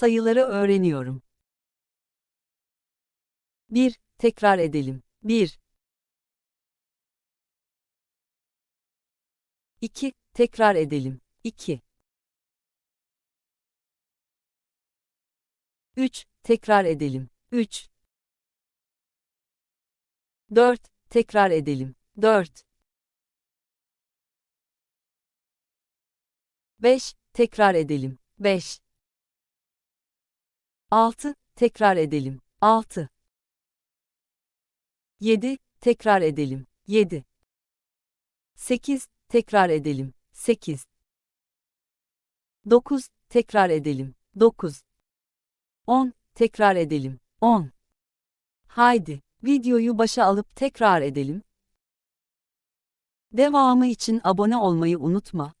Sayıları öğreniyorum. 1. Tekrar edelim. 1. 2. Tekrar edelim. 2. 3. Tekrar edelim. 3. 4. Tekrar edelim. 4. 5. Tekrar edelim. 5. 6. Tekrar edelim. 6. 7. Tekrar edelim. 7. 8. Tekrar edelim. 8. 9. Tekrar edelim. 9. 10. Tekrar edelim. 10. Haydi, videoyu başa alıp tekrar edelim. Devamı için abone olmayı unutma.